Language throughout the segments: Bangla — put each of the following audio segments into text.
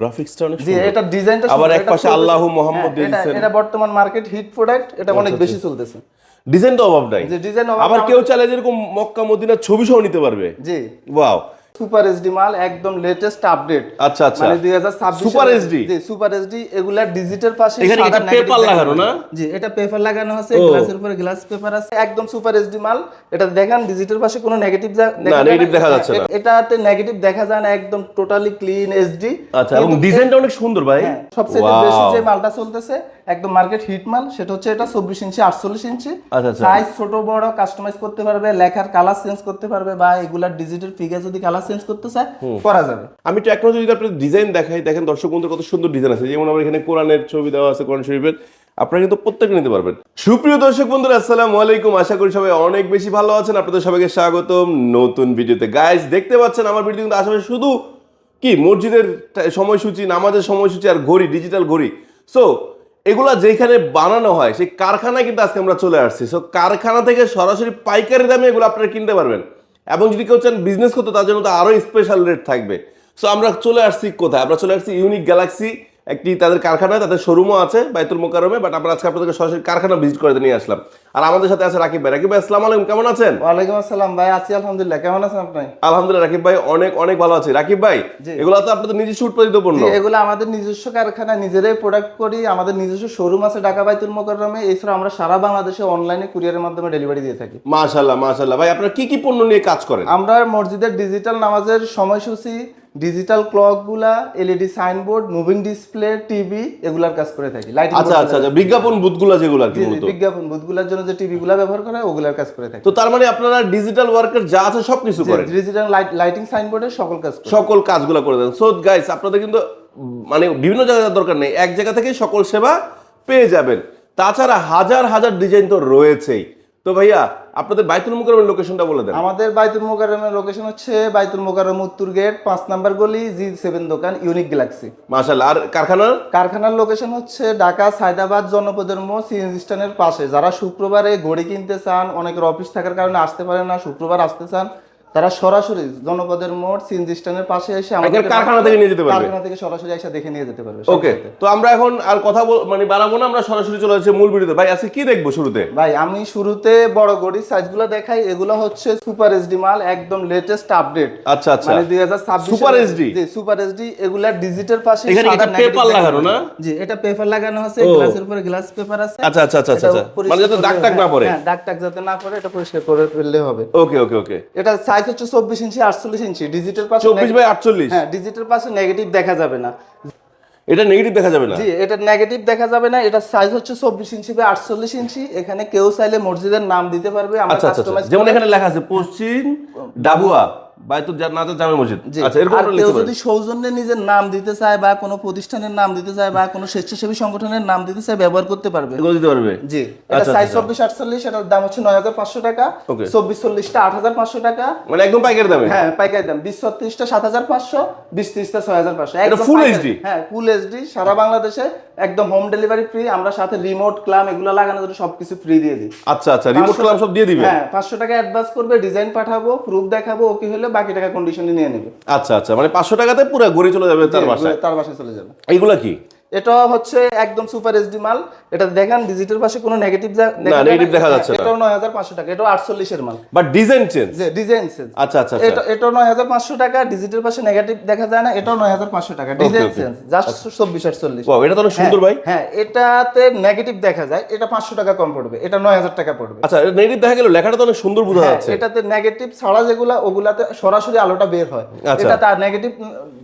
গ্রাফিক্সটা অনেক জি। এটা ডিজাইনটা আবার এক পাশে আল্লাহ মোহাম্মদ দিয়েছেন এটা এটা বর্তমান মার্কেট হিট প্রোডাক্ট এটা অনেক বেশি চলতেছে। ডিজাইন তো অভাব নাই। যে ডিজাইন আবার কেউ চাইলে যেরকম মক্কা মদিনার ছবি সহ নিতে পারবে। জি। ওয়াও সুপার এসডি মাল একদম লেটেস্ট আপডেট আচ্ছা আচ্ছা। মানে 2026 Super HD? জি সুপার এসডি এগুলা ডিজিটাল পাশে এখানে এটা paper লাগানো না? জি এটা পেপার লাগানো আছে গ্লাসের উপরে গ্লাস পেপার আছে। একদম সুপার এসডি মাল এটা দেখেন ডিজিটাল পাশে কোনো নেগেটিভ negative দেখা যাচ্ছে না। এটাতে নেগেটিভ দেখা যায় না একদম টোটালি ক্লিন এসডি আচ্ছা এবং ডিজাইনটা অনেক সুন্দর ভাই। সবচেয়ে বেশি যে মালটা চলতেছে একদম মার্কেট হিট মাল সেটা হচ্ছে এটা চব্বিশ ইঞ্চি আটচল্লিশ ইঞ্চি। আচ্ছা, আচ্ছা। সাইজ ছোট বড় কাস্টমাইজ করতে পারবে লেখার কালার চেঞ্জ করতে পারবে বা এগুলার ডিজিটাল ফিগার যদি কালার চেঞ্জ করতে চায় করা যাবে। আমি একটু এখন যদি আপনার ডিজাইন দেখাই দেখেন দর্শক কত সুন্দর ডিজাইন আছে। যেমন আমার এখানে কোরআনের ছবি দেওয়া আছে কোরআন শরীফের। আপনারা কিন্তু প্রত্যেকে নিতে পারবেন। সুপ্রিয় দর্শক বন্ধুরা আসসালামু আলাইকুম। আশা করি সবাই অনেক বেশি ভালো আছেন। আপনাদের সবাইকে স্বাগতম নতুন ভিডিওতে। গাইস দেখতে পাচ্ছেন আমার ভিডিও কিন্তু আশেপাশে শুধু কি মসজিদের সময়সূচি নামাজের সময়সূচি আর ঘড়ি ডিজিটাল ঘড়ি। সো এগুলা যেখানে বানানো হয় সেই কারখানায় কিন্তু আজকে আমরা চলে আসছি। সো কারখানা থেকে সরাসরি পাইকারি দামে এগুলো আপনারা কিনতে পারবেন। এবং যদি কেউ চান বিজনেস করতে, তার জন্য তো আরও স্পেশাল রেট থাকবে। সো আমরা চলে আসছি কোথায়? আমরা চলে আসছি ইউনিক গ্যালাক্সি একটি তাদের কারখানায় তাদের শোরুমও আছে বাইতুল মোকারমে বাট আমরা আজকে আপনাদেরকে সরাসরি কারখানা ভিজিট করে নিয়ে আসলাম। আর আমাদের সাথে আছে রাকিব ভাই। রাকিব ভাই আসসালামু আলাইকুম কেমন আছেন? ওয়ালাইকুম আসসালাম ভাই আছি আলহামদুলিল্লাহ কেমন আছেন আপনি? আলহামদুলিল্লাহ রাকিব ভাই অনেক অনেক ভালো আছে। রাকিব ভাই। এগুলো তো আপনাদের নিজস্ব উৎপাদিত পণ্য। এগুলো আমাদের নিজস্ব কারখানা নিজেরাই প্রোডাক্ট করি আমাদের নিজস্ব শোরুম আছে ঢাকা বাইতুল মোকাররমে এছাড়া আমরা সারা বাংলাদেশে অনলাইনে কুরিয়ারের মাধ্যমে ডেলিভারি দিয়ে থাকি। মাশাল্লাহ মাশাল্লাহ ভাই আপনারা কি কি পণ্য নিয়ে কাজ করেন? আমরা মসজিদের ডিজিটাল নামাজের সময়সূচি digital ক্লকগুলা LED signboard moving display TV এগুলার কাজ করে থাকি। লাইটিং আচ্ছা আচ্ছা আচ্ছা বিজ্ঞাপন বুথগুলা যেগুলো কি মূলত? বিজ্ঞাপন বুথগুলোর জন্য যে টিভি গুলা ব্যবহার হয় ওগুলার কাজ করে থাকি। তো তার মানে আপনারা ডিজিটাল ওয়ার্কের যা আছে সব কিছু করেন? ডিজিটাল লাইটিং সাইনবোর্ডের সকল কাজ করে। সকল কাজগুলো করে দেন। সো গাইস আপনাদের কিন্তু মানে বিভিন্ন জায়গায় যাওয়ার দরকার নেই। এক জায়গা থেকে সকল সেবা পেয়ে যাবেন। তাছাড়া হাজার হাজার ডিজাইন তো রয়েছেই। তো ভাইয়া আপনাদের বাইতুল মুকারমের লোকেশনটা বলে দেন। আমাদের বাইতুল মুকারমের লোকেশন হচ্ছে বাইতুল মোকাররম উত্তর গেট পাঁচ নাম্বার গলি জি সেভেন দোকান ইউনিক গ্যালাক্সি মাশাআল্লাহ আর কারখানার? কারখানার লোকেশন হচ্ছে ঢাকা সায়দাবাদ জনপদের মো সিএনজি স্ট্যান্ডের পাশে। যারা শুক্রবারে ঘড়ি কিনতে চান অনেকের অফিস থাকার কারণে আসতে পারে না শুক্রবার আসতে চান তারা সরাসরি জনপদের মোড় সিএনজি স্ট্যান্ডের পাশে এসে আমাদের কারখানা থেকে নিয়ে যেতে পারবে। কারখানা থেকে সরাসরি এসে দেখে নিয়ে যেতে পারবে ওকে তো আমরা এখন আর কথা মানে বাড়াবো না আমরা সরাসরি চলে যাচ্ছি মূল ভিডিওতে। ভাই আজকে কি দেখব শুরুতে? ভাই আমি শুরুতে বড় ঘড়ির সাইজগুলো দেখাই এগুলো হচ্ছে সুপার এসডি মাল একদম লেটেস্ট আপডেট আচ্ছা আচ্ছা। মানে দুই হাজার ছাব্বিশ Super HD? জি সুপার এসডি এগুলা ডিজিটাল পাশে এখানে এটা দেখানো লাগানো না? জি এটা পেপার লাগানো আছে গ্লাসের উপরে গ্লাস পেপার আছে। আচ্ছা আচ্ছা আচ্ছা আচ্ছা আচ্ছা। মানে যাতে দাগ টাগ না পড়ে। হ্যাঁ দাগ টাগ যাতে না পড়ে এটা পরিষ্কার করে ফেললে হবে। ওকে ওকে ওকে। এটা সাইজ হচ্ছে চব্বিশ ইঞ্চি আটচল্লিশ ইঞ্চি। ডিজিটাল পাশে চব্বিশ বাই আটচল্লিশ? হ্যাঁ ডিজিটাল পাশে নেগেটিভ দেখা যাবে না। এটা নেগেটিভ দেখা যাবে না? জি এটা নেগেটিভ দেখা যাবে না। এটা সাইজ হচ্ছে চব্বিশ ইঞ্চি বা আটচল্লিশ ইঞ্চি। এখানে কেউ চাইলে মসজিদের নাম দিতে পারবে। আমরা আচ্ছা আচ্ছা আচ্ছা। কাস্টমাইজ যেমন এখানে লেখা আছে পশ্চিম ডাবুয়া। বাইতুল জামে মসজিদ। আচ্ছা এরকম কেউ যদি সৌজন্যে নিজের নাম দিতে চায় বা কোনো প্রতিষ্ঠানের নাম দিতে চায় বা কোনো স্বেচ্ছাসেবী সংগঠনের নাম দিতে চায় ব্যবহার করতে পারবে। এগুলো দিতে পারবে? জি। এটা আচ্ছা, সাইজ আচ্ছা। চব্বিশ আটচল্লিশ এটার দাম হচ্ছে নয় হাজার পাঁচশো টাকা। Okay. চব্বিশ চল্লিশটা আট হাজার পাঁচশো টাকা। মানে একদম পাইকারি দামে? হ্যাঁ পাইকারি দাম। বিশ ছত্রিশটা সাত হাজার পাঁচশো বিশ ত্রিশটা ছয় হাজার পাঁচশো। এটা একদম full পাইকারি। হ্যাঁ ফুল এইচডি সারা বাংলাদেশে একদম হোম ডেলিভারি ফ্রি আমরা সাথে রিমোট ক্লাম এগুলো লাগানোর জন্য সবকিছু ফ্রি দিয়ে দিই। আচ্ছা আচ্ছা রিমোট ক্লাম সব দিয়ে দিবে? হ্যাঁ পাঁচশো টাকা অ্যাডভান্স করবে ডিজাইন পাঠাবো প্রুফ দেখাবো ওকে হলে বাকি টাকা কন্ডিশনে নিয়ে নেবে। আচ্ছা আচ্ছা মানে পাঁচশো টাকাতে পুরো ঘুরে চলে যাবে তার বাসায়? তার বাসায় চলে যাবে। এইগুলা কি? এটা হচ্ছে একদম সুপার এইচডি মাল। এটা দেখেন ডিজিটাল পাশে কোনো নেগেটিভ negative দেখা যাচ্ছে না। এটাও হাজার পাঁচশো টাকা এটাও আটচল্লিশের মাল। বাট ডিজাইন চেঞ্জ যে ডিজাইন আচ্ছা আচ্ছা আচ্ছা। এটা এটাও হাজার পাঁচশো টাকা ডিজিটাল পাশে নেগেটিভ দেখা যায় না এটাও হাজার পাঁচশো টাকা ডিজাইন. সেন্স জাস্ট চব্বিশ আটচল্লিশ। Wow, এটা তো অনেক সুন্দর ভাই। হ্যাঁ এটাতে নেগেটিভ দেখা যায় এটা পাঁচশো টাকা কম পড়বে এটা নয় হাজার টাকা পড়বে। আচ্ছা নেগেটিভ দেখা গেল লেখাটা তো অনেক সুন্দর বোঝা হ্যাঁ, যাচ্ছে। এটাতে নেগেটিভ ছাড়া যেগুলা ওগুলাতে সরাসরি আলোটা বের হয়। এটা তার নেগেটিভ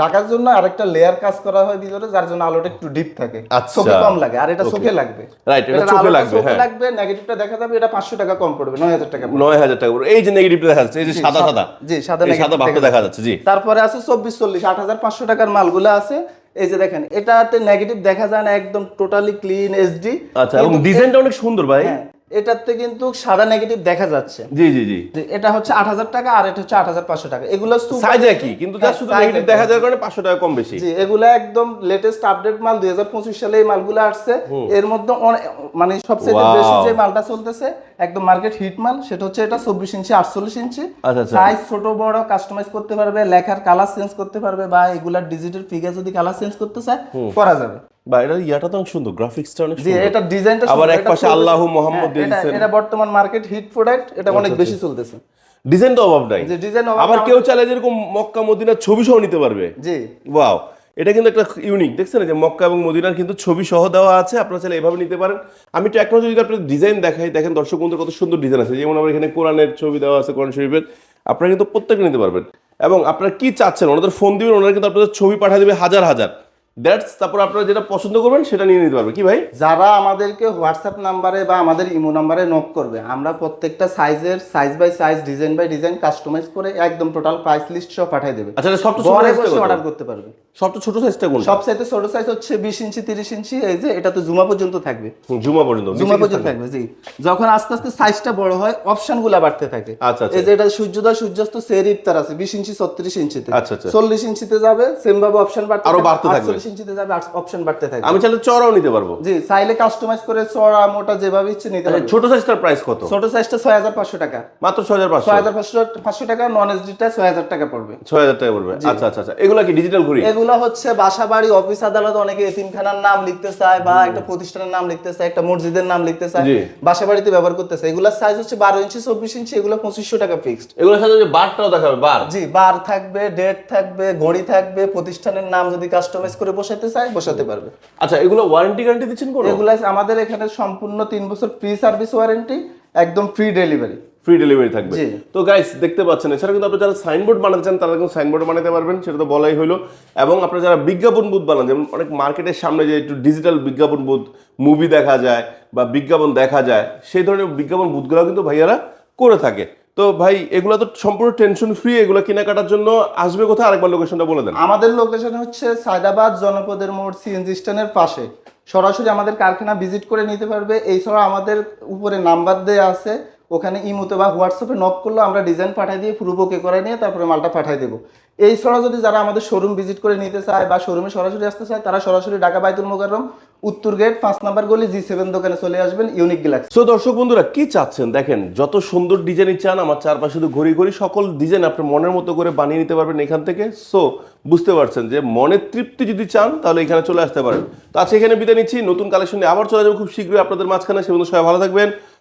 ঢাকার জন্য আরেকটা লেয়ার কাজ করা হয় ভিতরে যার জন্য আলোটা একটু ডিপ থাকে। আচ্ছা। চোখে কম লাগে আর এটা চোখে লাগবে। রাইট এটা চোখে লাগবে, হ্যাঁ। লাগবে নেগেটিভটা দেখা যাবে এটা পাঁচশো টাকা কম পড়বে নয় হাজার টাকা পড়বে। নয় হাজার টাকা এই যে নেগেটিভটা দেখা যাচ্ছে এই যে সাদা সাদা। জি সাদা এই সাদা ভাবটা দেখা যাচ্ছে। জি। তারপরে আছে চব্বিশ চল্লিশ আট হাজার পাঁচশো টাকার মালগুলো আছে। এই যে দেখেন এটাতে নেগেটিভ দেখা যায় না একদম টোটালি ক্লিন এইচডি আচ্ছা এবং ডিজাইনটা অনেক সুন্দর ভাই। হ্যাঁ এটাতে কিন্তু সাদা নেগেটিভ দেখা যাচ্ছে। জি জি জি। এটা হচ্ছে আট হাজার টাকা আর এটা হচ্ছে আট হাজার পাঁচশো টাকা। এগুলো সাইজ একই কিন্তু তার হ্যাঁ, শুধু নেগেটিভ দেখা যাওয়ার কারণে পাঁচশো টাকা কম বেশি। জি এগুলো একদম লেটেস্ট আপডেট মাল দুই হাজার পঁচিশ সালে এই মালগুলো আসছে। এর মধ্যে মানে সবচেয়ে বেশি যে মালটা চলতেছে একদম মার্কেট হিট মাল সেটা হচ্ছে এটা চব্বিশ ইঞ্চি আটচল্লিশ ইঞ্চি। আচ্ছা, আচ্ছা। সাইজ ছোট বড় কাস্টমাইজ করতে পারবে লেখার কালার চেঞ্জ করতে পারবে বা এগুলার ডিজিটাল ফিগার যদি কালার চেঞ্জ করতে চায় করা যাবে। বা এটা ইয়াটা তো অনেক সুন্দর গ্রাফিক্সটা অনেক জি এটা ডিজাইনটা আবার এক পাশে আল্লাহু মোহাম্মদ দিয়ে এটা বর্তমান মার্কেট হিট প্রোডাক্ট এটা অনেক বেশি চলতেছে। ডিজাইন তো অভাব নাই। ডিজাইন আবার কেউ চাইলে যেরকম মক্কা মদিনার ছবি সহ নিতে পারবে। জি। ওয়াও এটা কিন্তু একটা ইউনিক দেখছেন যে মক্কা এবং মদিনার কিন্তু ছবি সহ দেওয়া আছে আপনারা চাইলে এভাবে নিতে পারেন। আমি একটু এক যদি আপনার ডিজাইন দেখাই দেখেন দর্শক বন্ধুর কত সুন্দর ডিজাইন আছে। যেমন আমার এখানে কোরআনের ছবি দেওয়া আছে কোরআন শরীফের। আপনারা কিন্তু প্রত্যেকটা নিতে পারবেন। এবং আপনারা কি চাচ্ছেন? ওনাদের ফোন দিবেন ওনারা কিন্তু আপনাদের ছবি পাঠিয়ে দেবে হাজার হাজার। দ্যাটস তারপর আপনারা যেটা পছন্দ করবেন সেটা নিয়ে নিতে পারবেন। কি ভাই? যারা আমাদেরকে হোয়াটসঅ্যাপ নাম্বারে বা আমাদের ইমো নাম্বারে নক করবে আমরা প্রত্যেকটা সাইজের size by size design by design customise করে একদম টোটাল প্রাইস লিস্ট সহ পাঠিয়ে দেবে। আচ্ছা ছোট ঘরে বসে অর্ডার করতে পারবে। সবচেয়ে ছোট সাইজটা কোনটা? সব সাইজে ছোট সাইজ হচ্ছে বিশ ইঞ্চি তিরিশ ইঞ্চি এই যে এটা তো জুমা পর্যন্ত থাকবে। জুমা পর্যন্ত। জুমা পর্যন্ত থাকবে? জি। যখন আস্তে আস্তে সাইজটা বড় হয় অপশনগুলা বাড়তে থাকে। আচ্ছা, আচ্ছা। এই যে এটা সূর্যোদয় সূর্যাস্ত সের ইফতার আছে বিশ ইঞ্চি ছত্রিশ ইঞ্চিতে। আচ্ছা, আচ্ছা। চল্লিশ ইঞ্চিতে যাবে সেম ভাবে অপশন বাড়তে আরও বাড়তে থাকবে। ইঞ্চিতে যাবে অপশন বাড়তে থাকবে। আমি চাইলে চড়াও নিতে পারব। জি চাইলে কাস্টমাইজ করে চড়া মোটা যেভাবে ইচ্ছে নিতে পারবে। ছোট সাইজটার প্রাইস কত? ছোট সাইজটা ছয় হাজার পাঁচশো টাকা। মাত্র ছয় হাজার পাঁচশো? ছয় হাজার পাঁচশো পাঁচশো টাকা নন এসডিটা ছয় হাজার টাকা পড়বে। ছয় হাজার টাকা পড়বে। আচ্ছা আচ্ছা আচ্ছা এগুলা কি ডিজিটাল ঘড়ি? এগুলো হচ্ছে বাসা বাড়ি অফিস আদালত অনেকে এতিমখানার নাম লিখতে চায় বা একটা প্রতিষ্ঠানের নাম লিখতে চায় একটা মসজিদের নাম লিখতে চায়। বাসা বাড়িতে ব্যবহার করতে চায়। এগুলোর সাইজ হচ্ছে বারো ইঞ্চি চব্বিশ ইঞ্চি এগুলো পঁচিশশো টাকা ফিক্সড এগুলোর সাথে যে বারটাও দেখাবে বার। জি বার থাকবে ডেট থাকবে ঘড়ি থাকবে প্রতিষ্ঠানের নাম যদি কাস্টমাইজ করে বসাতে চায় বসাতে পারবে। আচ্ছা এগুলো ওয়ারেন্টি গ্যারান্টি দিচ্ছেন কোনো? এগুলো আমাদের এখানে সম্পূর্ণ তিন বছর ফ্রি সার্ভিস ওয়ারেন্টি একদম ফ্রি ডেলিভারি ফ্রি ডেলিভারি থাকবে। তো গাইস দেখতে পাচ্ছেন এছাড়া কিন্তু আপনারা যারা সাইনবোর্ড বানাতে চান তারা কিন্তু সাইনবোর্ড বানাতে পারবেন সেটা তো বলাই হলো এবং আপনারা যারা বিজ্ঞাপন বুথ বানান যেমন অনেক মার্কেটের সামনে যে একটু ডিজিটাল বিজ্ঞাপন বুথ মুভি দেখা যায় বা বিজ্ঞাপন দেখা যায় সেই ধরনের বিজ্ঞাপন বুথগুলো কিন্তু ভাইয়ারা করে থাকে। তো ভাই, এগুলো তো সম্পূর্ণ টেনশন ফ্রি এগুলো কেনাকাটার জন্য আসবে কোথায়? আরেকবার লোকেশনটা বলে দেন। আমাদের লোকেশন হচ্ছে সায়দাবাদ জনপদের মোড় সিএনজি স্ট্যান্ডের পাশে। সরাসরি আমাদের কারখানা ভিজিট করে নিতে পারবে। এছাড়া আমাদের উপরে নাম্বার দেওয়া আছে। ওখানে ইমোতে বা হোয়াটসঅ্যাপে নক করলে, আমরা ডিজাইন পাঠিয়ে দিয়ে পুরো বুকে করে নিয়ে তারপরে মালটা পাঠিয়ে দেবো। এই ছাড়া যদি যারা আমাদের শোরুম ভিজিট করে নিতে চায় বা শোরুমে সরাসরি আসতে চায়, তারা সরাসরি ঢাকা বাইতুল মোকাররম, উত্তর গেট পাঁচ নাম্বার গলি জি সেভেন দোকানে চলে আসবেন ইউনিক গ্যালাক্সি সো দর্শক বন্ধুরা, কি চাচ্ছেন? দেখেন, যত সুন্দর ডিজাইনই চান, আমার চারপাশে শুধু ঘড়ি ঘড়ি সকল ডিজাইন আপনি মনের মতো করে বানিয়ে নিতে পারবেন এখান থেকে। সো বুঝতে পারছেন যে মনের তৃপ্তি যদি চান, তাহলে এখানে চলে আসতে পারেন। তো আজকে এখানে বিদায় নিচ্ছি। নতুন কালেকশন নিয়ে আবার চলে যাব খুব শীঘ্রই আপনাদের মাঝখানে। সে বন্ধু সবাই ভালো থাকবেন।